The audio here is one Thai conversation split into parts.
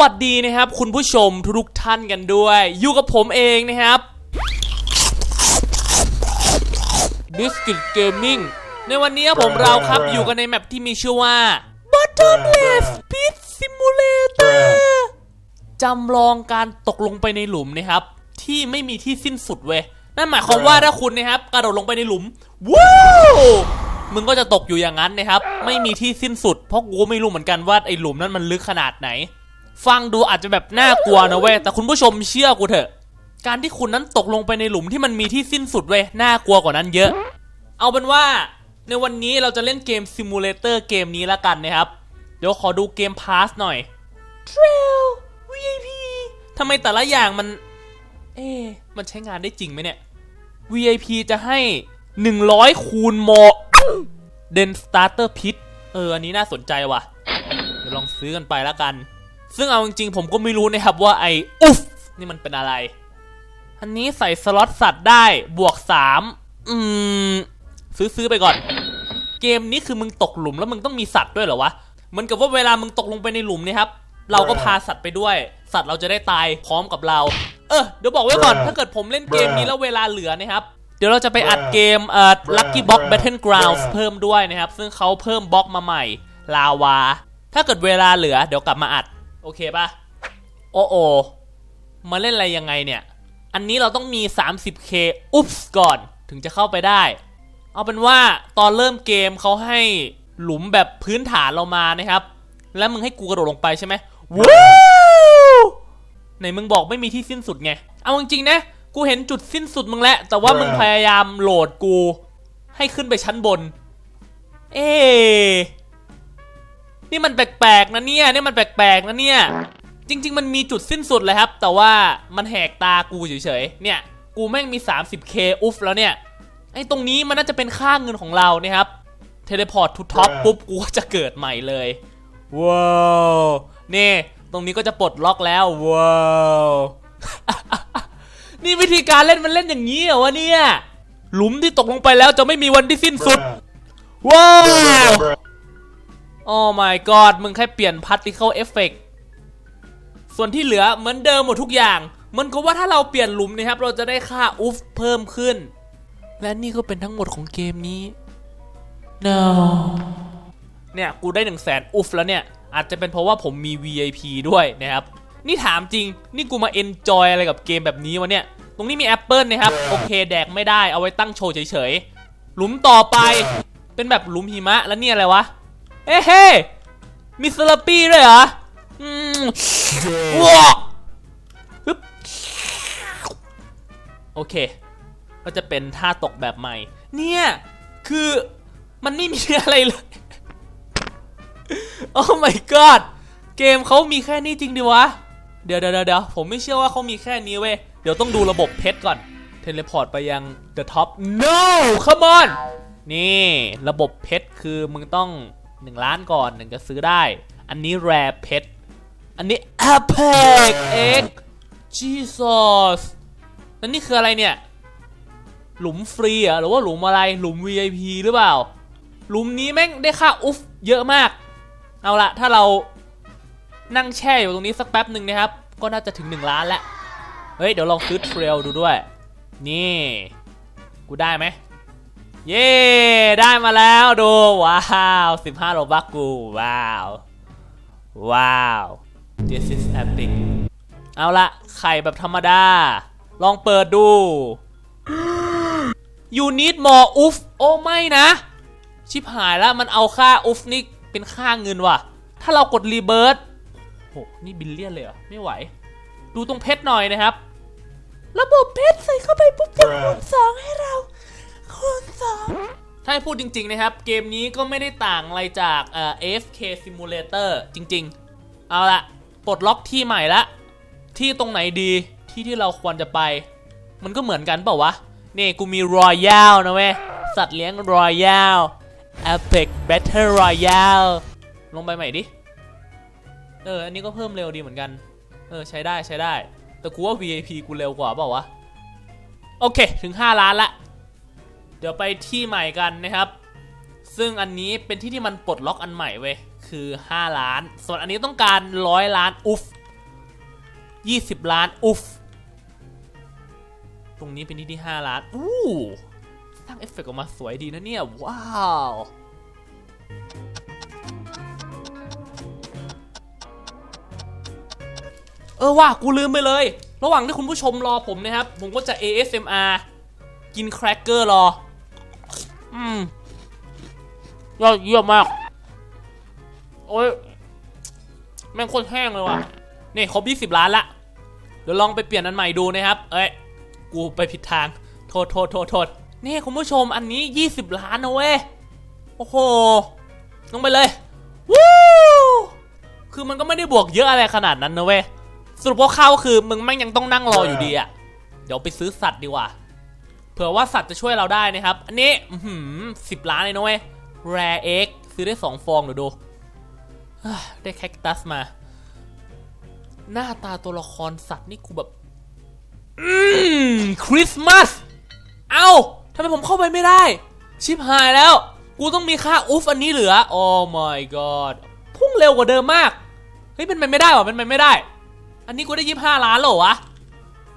วัสดีนะครับ คุณผู้ชมทุกท่านกันด้วย อยู่กับผมเองนะครับ Biscuit Gaming ในวันนี้ผมเราครับอยู่กันในแมปที่มีชื่อว่า Bottomless Pit Simulator จำลองการตกลงไปในหลุมนะครับ ที่ไม่มีที่สิ้นสุดเว้ยนั่นหมายความว่าถ้าคุณนะครับกระโดดลงไปในหลุมว้าวมึงก็จะตกอยู่อย่างนั้นนะครับ ไม่มีที่สิ้นสุด เพราะกูไม่รู้เหมือนกันว่าไอ้หลุมนั้นมันลึกขนาดไหน ฟังดูอาจจะแบบน่ากลัวนะเว้ยแต่คุณผู้ชมเชื่อกูเถอะ การที่คุณนั้นตกลงไปในหลุมที่มันมีที่สิ้นสุดเว้ยน่ากลัวกว่านั้นเยอะ เอาเป็นว่าในวันนี้เราจะเล่นเกมซิมูเลเตอร์เกมนี้ละกันนะครับ เดี๋ยวขอดูเกมพาสหน่อย Trail VIP ทำไมแต่ละอย่างมัน เอ๊มันใช้งานได้จริงไหมเนี่ย VIP จะให้ 100 คูณโมเดนสตาร์เตอร์พิทเออ อันนี้น่าสนใจว่ะ เดี๋ยวลองซื้อกันไปล้วกัน ซึ่งเอาจริงๆผมก็ไม่รู้นะครับว่าไอ้อุฟนี่มันเป็นอะไร อันนี้ใส่สล็อตสัตว์ได้บวก3อืม ซื้อซื้อไปก่อน เกมนี้คือมึงตกหลุมแล้วมึงต้องมีสัตว์ด้วยเหรอวะเหมือนกับว่าเวลามึงตกลงไปในหลุมเนี่ยครับ เราก็พาสัตว์ไปด้วย สัตว์เราจะได้ตายพร้อมกับเรา เออเดี๋ยวบอกไว้ก่อน ถ้าเกิดผมเล่นเกมนี้แล้วเวลาเหลือนะครับเดี๋ยวเราจะไปอัดเกมเอ่อ Lucky Box Battlegrounds เพิ่มด้วยนะครับ ซึ่งเขาเพิ่มบล็อกมาใหม่ ลาวา ถ้าเกิดเวลาเหลือ เดี๋ยวกลับมาอัดโอ เคปะโอโอมาเล่นอะไรยังไงเนี่ย อันนี้เราต้องมี 30k อุ๊บส์ก่อนถึงจะเข้าไปได้ เอาเป็นว่าตอนเริ่มเกมเขาให้หลุมแบบพื้นฐานเรามานะครับ แล้วมึงให้กูกระโดดลงไปใช่ไหมว้าวไหนมึงบอกไม่มีที่สิ้นสุดไง เอาจริงๆนะ กูเห็นจุดสิ้นสุดมึงแล้ว แต่ว่ามึงพยายามโหลดกู ให้ขึ้นไปชั้นบน เอ๊ะ นี่มันแปลกๆนะเนี่ยนี่มันแปลกๆนะเนี่ย จริง ๆ มันมีจุดสิ้นสุดเลยครับ แต่ว่ามันแหกตากูเฉยๆ เนี่ย กูแม่งมี 30k อุฟแล้วเนี่ย ไอ้ตรงนี้มันน่าจะเป็นค่าเงินของเราเนี่ยครับ เทเลพอร์ตทูท็อปปุ๊บ กูก็จะเกิดใหม่เลย ว้าวนี่ตรงนี้ก็จะปลดล็อกแล้ว ว้าว นี่วิธีการเล่นมันเล่นอย่างนี้เหรอวะเนี่ย หลุมที่ตกลงไปแล้วจะไม่มีวันที่สิ้นสุด ว้าว โอ้ my god มึงแค่เปลี่ยน particle effect ส่วนที่เหลือเหมือนเดิมหมดทุกอย่างเหมือนกับว่าถ้าเราเปลี่ยนหลุมนะครับ เราจะได้ค่าอุฟเพิ่มขึ้น และนี่ก็เป็นทั้งหมดของเกมนี้ no เนี่ยกูได้1นึ่งแสนอุฟแล้วเนี่ย อาจจะเป็นเพราะว่าผมมี VIP ด้วยนะครับ นี่ถามจริง นี่กูมาเอนจอยอะไรกับเกมแบบนี้วะเนี่ย ตรงนี้มีแอปเปิลนะครับ โอเค แดกไม่ได้ เอาไว้ตั้งโชว์เฉยๆ หลุมต่อไป เป็นแบบหลุมหิมะ แล้วเนี่ยอะไรวะ เอ้เฮ้มีสลัปปี้ด้วยเหรอ อืมว้าปึ๊บโอเค ก็จะเป็นท่าตกแบบใหม่ เนี่ย คือมันไม่มีอะไรเลย โอ้ my god เกมเขามีแค่นี้จริงดิวะ เดี๋ยวเดี๋ยวเดี๋ยวผมไม่เชื่อว่าเขามีแค่นี้เว้ย เดี๋ยวต้องดูระบบเพชรก่อน เทเลพอร์ตไปยัง the top no come on นี่ ระบบเพชรคือมึงต้อง 1 ล้านก่อนถึงจะซื้อได้ อันนี้แรเพชรอันนี้ Apex X Jesus แล้วนี่คืออะไรเนี่ย หลุมฟรีอะหรือว่าหลุมอะไรหลุม VIP หรือเปล่า หลุมนี้แม่งได้ค่าอุฟเยอะมาก เอาละถ้าเรานั่งแช่อยู่ตรงนี้สักแป๊บหนึ่งนะครับ ก็น่าจะถึง 1 ล้านแล้ว เฮ้ย เดี๋ยวลองซื้อเทรลดูด้วย นี่ กูได้ไหม เย้ได้มาแล้วดูว้าว15โลบักกูว้าวว้าว this is epic เอาละไข่แบบธรรมดา ลองเปิดดู you need more อุฟโอ้ไม่นะ ชิบหายแล้วมันเอาค่าอุฟนี่เป็นค่าเงินว่ะ ถ้าเรากดรีเบิร์ h โหนี่บิลเลียนเลยเหรอ ไม่ไหว ดูตรงเพชรหน่อยนะครับ ระบบเพชรใส่เข้าไปปุ๊บจะคูณสองให้เรา คูณสองถ้าพูดจริง ๆ นะครับ เกมนี้ก็ไม่ได้ต่างอะไรจากเอ่อ F K Simulator จริง ๆ เอาละปลดล็อกที่ใหม่ละ ที่ตรงไหนดีที่ที่เราควรจะไป มันก็เหมือนกันเปล่าวะนี่กูมีรอยัลนะเว้ยสัตว์เลี้ยงรอยัล Epic Battle Royale ลงไปใหม่ดิ เออ อันนี้ก็เพิ่มเร็วดีเหมือนกัน เออ ใช้ได้ใช้ได้ แต่กูว่า VIP กูเร็วกว่าเปล่าวะ โอเค ถึง 5 ล้านละ เดี๋ยวไปที่ใหม่กันนะครับ ซึ่งอันนี้เป็นที่ที่มันปลดล็อกอันใหม่เว้ย คือ 5 ล้าน ส่วนอันนี้ต้องการ100ล้านอุฟ20 ล้านอุฟตรงนี้เป็นที่ที่ 5 ล้าน อู้ สร้างเอฟเฟกต์ออกมาสวยดีนะเนี่ย ว้าว เออว่ะกูลืมไปเลย ระหว่างที่คุณผู้ชมรอผมนะครับ ผมก็จะ ASMR กินแครกเกอร์รอ อืมยอดเยี่ยมมาก โอ้ยแม่งโคตรแห้งเลยว่ะ นี่ครบ20ล้านละ เดี๋ยวลองไปเปลี่ยนอันใหม่ดูนะครับ เอ้ย กูไปผิดทาง โทษโทษโทษโทษนี่คุณผู้ชมอันนี้20ล้านนะเว้ย โอ้โห ลงไปเลย วู้ คือมันก็ไม่ได้บวกเยอะอะไรขนาดนั้นนะเว้ย สรุปว่าเข้าคือมึงแม่งยังต้องนั่งรออยู่ดีอะเดี๋ยวไปซื้อสัตว์ดีกว่า ผื่อว่าสัตว์จะช่วยเราได้นะครับ อันนี้สิบล้านเลยนะเว้ย rare egg ซื้อได้ 2 ฟองเดี๋ยวดู ได้แคคตัสมา หน้าตาตัวละครสัตว์นี่กูแบบ อืมคริสต์มาส เอ้าทำไมผมเข้าไปไม่ได้ ชิบหายแล้ว กูต้องมีค่าอุฟอันนี้เหลือ โอ้ my god พุ่งเร็วกว่าเดิมมาก เฮ้ยเป็นไปไม่ได้วะเป็นไปไม่ได้ อันนี้กูได้ยี่ห้าล้านหรอวะ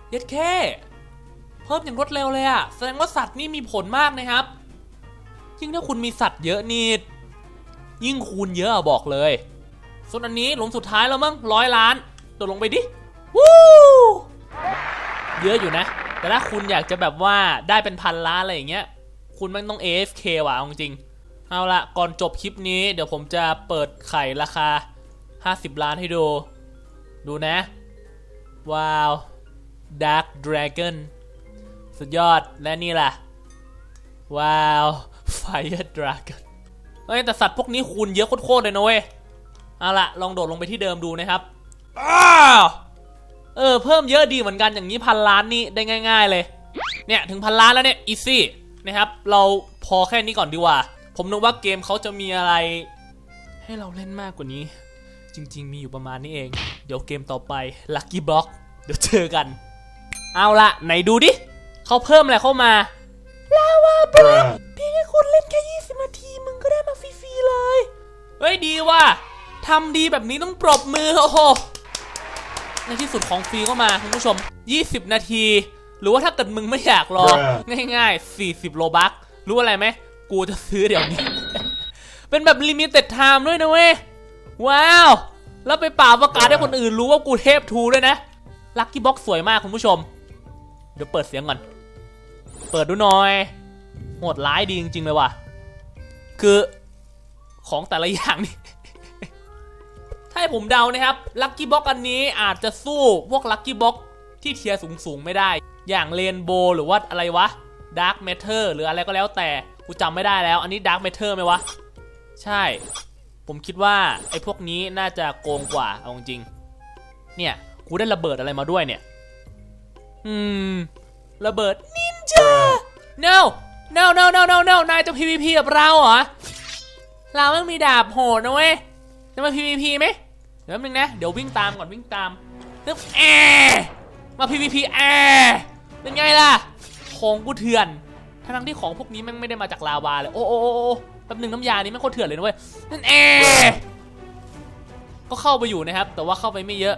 เย็ดแค่ พิ่มอย่างรวดเร็วเลยอะแสดงว่าสัตว์นี่มีผลมากนะครับ ยิ่งถ้าคุณมีสัตว์เยอะนี่ยิ่งคูณเยอะอะบอกเลย ส่วนอันนี้หลุมสุดท้ายแล้วมั้งร้อยล้านโดดลงไปดิวู้เยอะอยู่นะ แต่ถ้าคุณอยากจะแบบว่าได้เป็นพันล้านอะไรอย่างเงี้ย คุณมันต้อง AFK ว่ะจริง เอาละก่อนจบคลิปนี้ เดี๋ยวผมจะเปิดไข่ราคา 50 ล้านให้ดู ดูนะ ว้าว Dark Dragon สุดยอดและนี่ล่ะ ว้าว Fire Dragon เฮ้ยแต่สัตว์พวกนี้คูณเยอะโคตรๆเลยนะเว้ยเอาละลองโดดลงไปที่เดิมดูนะครับอ้าวเออเพิ่มเยอะดีเหมือนกันอย่างนี้พันล้านนี่ได้ง่าย ๆ เลย เนี่ยถึงพันล้านแล้วเนี่ยอีซี่นะครับ เราพอแค่นี้ก่อนดีกว่า ผมนึกว่าเกมเขาจะมีอะไร ให้เราเล่นมากกว่านี้ จริง ๆ มีอยู่ประมาณนี้เอง เดี๋ยวเกมต่อไป Lucky Block เดี๋ยวเจอกัน เอาละไหนดูดิ เขาเพิ่มอะไรเข้ามาลาวาบล็อกเพียงแค่คุณเล่นแค่20 นาที มึงก็ได้มาฟรีๆเลย เฮ้ยดีว่ะทำดีแบบนี้ต้องปรบมือ โอ้โห ในที่สุดของฟรีก็มาคุณผู้ชม 20 นาที หรือว่าถ้าเกิดมึงไม่อยากรอ ง่ายๆ 40 โลบักรู้อะไรไหม กูจะซื้อเดี๋ยวนี้ เป็นแบบลิมิเต็ดไทม์ด้วยนะเว้ย ว้าว แล้วไปป่าประกาศให้คนอื่นรู้ว่ากูเทพทูด้วยนะ ลัคกี้บ็อกสวยมากคุณผู้ชม เดี๋ยวเปิดเสียงก่อน เปิดดูหน่อยโหดร้ายดีจริง ๆ เลยว่ะ คือของแต่ละอย่างนี่ ถ้าให้ผมเดานะครับลัคกี้บ็อกอันนี้อาจจะสู้พวกลัคกี้บ็อกที่เทียร์สูง ๆ ไม่ได้ อย่างเรนโบหรือว่าอะไรวะดาร์ m เมเทอร์หรืออะไรก็แล้วแต่ กูจำไม่ได้แล้ว อันนี้ดาร์ m เมเทอร์ไหมวะ ใช่ ผมคิดว่า ไอ้พวกนี้น่าจะโกงกว่า เอาจริง เนี่ย กูได้ระเบิดอะไรมาด้วยเนี่ย อืม ระเบิด จา no no no no no no นายจะ PVP กับเราเหรอ เราไม่มีดาบโหดนะเว้ย จะมา PVP ไหมเดี๋ยวนึงนะ เดี๋ยววิ่งตามก่อนวิ่งตามตึ๊บแอมา PVP แอเป็นไงล่ะ ของกูเถื่อน ทั้งที่ของพวกนี้แม่งไม่ได้มาจากลาวาเลย โอ้โอ้โอ้แป๊บนึงน้ำยานี้แม่งโคตรเถื่อนเลยนะเว้ย นั่นแอก็เข้าไปอยู่นะครับ แต่ว่าเข้าไปไม่เยอะ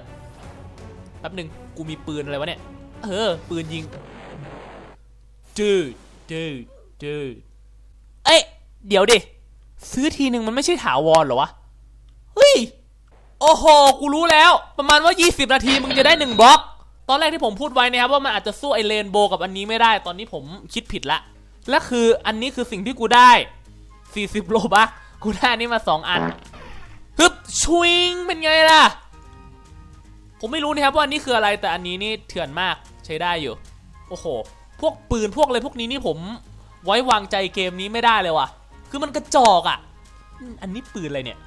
แป๊บนึงกูมีปืนอะไรวะเนี่ย เออ ปืนยิง จืดจืดจืดเอ้ย เดี๋ยวดิ ซื้อทีหนึ่งมันไม่ใช่ถาวรเหรอวะ เฮ้ย โอ้โห กูรู้แล้ว ประมาณว่า 20 นาทีมึงจะได้ 1 บล็อก ตอนแรกที่ผมพูดไว้นะครับว่ามันอาจจะสู้ไอเลนโบกับอันนี้ไม่ได้ ตอนนี้ผมคิดผิดละ และคืออันนี้คือสิ่งที่กูได้ 40 โลบักกูได้อันนี้มา 2 อัน ฮึบชวิงเป็นไงล่ะ ผมไม่รู้นะครับว่าอันนี้คืออะไรแต่อันนี้นี่เถื่อนมากใช้ได้อยู่ โอ้โห พวกปืนพวกอะไรพวกนี้นี่ผมไว้วางใจเกมนี้ไม่ได้เลยว่ะ คือมันกระจอกอะ อันนี้ปืนอะไรเนี่ย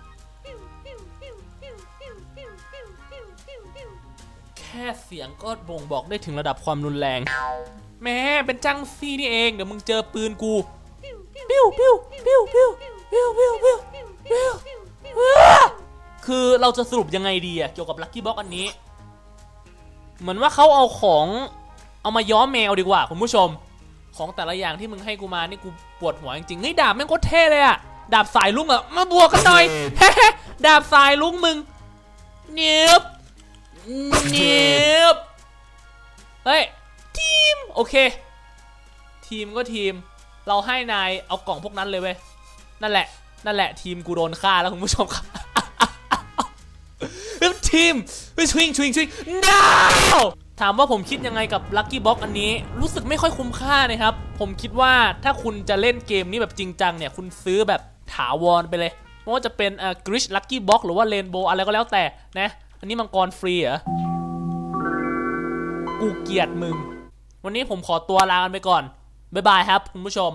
แค่เสียงก็บ่งบอกได้ถึงระดับความรุนแรง แม่เป็นจังซี่นี่เอง เดี๋ยวมึงเจอปืนกู ปิ้วปิ้วปิ้วปิ้วปิ้วปิ้วปิ้วปิ้วคือเราจะสรุปยังไงดีอะเกี่ยวกับลัคกี้บ็อกอันนี้ เหมือนว่าเขาเอาของ เอามาย้อมแมวดีกว่าคุณผู้ชม ของแต่ละอย่างที่มึงให้กูมานี่กูปวดหัวจริงๆเฮ้ยดาบแม่งโคตรเท่เลยอะดาบสายลุงอะมาบวกกันหน่อยดาบสายลุงมึงเนียบเนียบเฮ้ยทีมโอเค ทีมก็ทีม เราให้นายเอากล่องพวกนั้นเลยเว้ยนั่นแหละ นั่นแหละ ทีมกูโดนฆ่าแล้วคุณผู้ชมครับทีมเฮ้ยชวิงชวิงชวิง no ถามว่าผมคิดยังไงกับ Lucky Box อันนี้รู้สึกไม่ค่อยคุ้มค่านะครับ ผมคิดว่าถ้าคุณจะเล่นเกมนี้แบบจริงจังเนี่ย คุณซื้อแบบถาวรไปเลยไม่ว่าจะเป็นเอ่อกริชลักกี้บ็อกหรือว่าเรนโบว์อะไรก็แล้วแต่นะ อันนี้มังกรฟรีเหรอ กูเกลียดมึง วันนี้ผมขอตัวลากันไปก่อน บ๊ายบายครับคุณผู้ชม